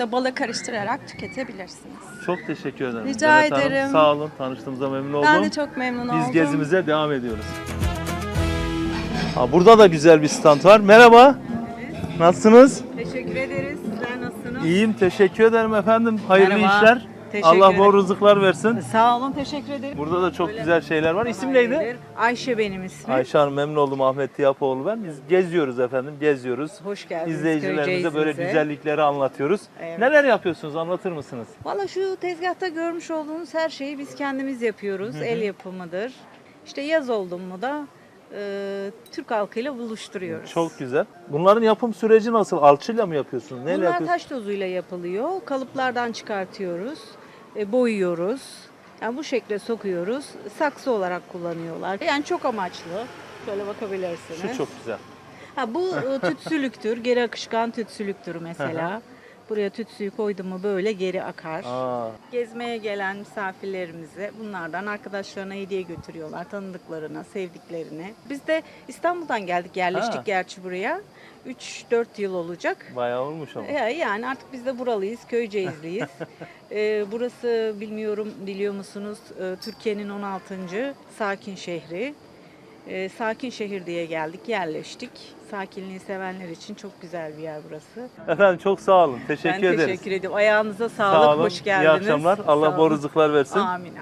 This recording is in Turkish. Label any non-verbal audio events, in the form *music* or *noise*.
Bala karıştırarak tüketebilirsiniz. Çok teşekkür ederim. Rica Demet Hanım, ederim. sağ olun. Tanıştığımıza memnun oldum. Ben de çok memnun Biz oldum. gezimize devam ediyoruz. Ha, burada da güzel bir stand var. Merhaba. Nasılsınız? Teşekkür ederiz. Sizler nasılsınız? İyiyim. Teşekkür ederim efendim. Hayırlı Merhaba. işler. Teşekkür Allah bol ederim. rızıklar versin. Sağ olun, teşekkür ederim. Burada da çok Öyle. güzel şeyler var. İsim neydi? Ayşe benim ismim. Ayşe Hanım memnun oldum. Ahmet Tiyapoğlu ben. Biz geziyoruz efendim. Geziyoruz. Hoş geldiniz İzleyicilerimize böyle Köyceğiz'imize. güzellikleri anlatıyoruz. Evet. Neler yapıyorsunuz? Anlatır mısınız? Valla şu tezgahta görmüş olduğunuz her şeyi biz kendimiz yapıyoruz. El yapımıdır. İşte yaz oldu mu da e, Türk halkıyla buluşturuyoruz. Çok güzel. Bunların yapım süreci nasıl? Alçıyla mı yapıyorsunuz? Neyle Bunlar yapıyorsunuz? taş tozuyla yapılıyor. Kalıplardan çıkartıyoruz. E, boyuyoruz. Yani bu şekle sokuyoruz. Saksı olarak kullanıyorlar. Yani çok amaçlı. Şöyle bakabilirsiniz. Şu çok güzel. Ha bu e, tütsülüktür. Geri akışkan tütsülüktür mesela. Buraya tütsüyü koydum mu böyle geri akar. Aa, Gezmeye gelen misafirlerimize bunlardan arkadaşlarına hediye götürüyorlar. Tanıdıklarına, sevdiklerine. Biz de İstanbul'dan geldik, yerleştik Ha. gerçi buraya. 3-4 yıl olacak. bayağı olmuş ama. Ya- Yani artık biz de buralıyız, Köyceğizliyiz. *laughs* Ee, burası bilmiyorum biliyor musunuz e, Türkiye'nin 16. sakin şehri. Ee, sakin şehir diye geldik, yerleştik. Sakinliği sevenler için çok güzel bir yer burası. Efendim çok sağ olun. Teşekkür ben ederiz. teşekkür ederim. Ayağınıza Sağ sağlık, olun. hoş geldiniz. İyi akşamlar. Allah Sağ bol rızıklar versin. Amin.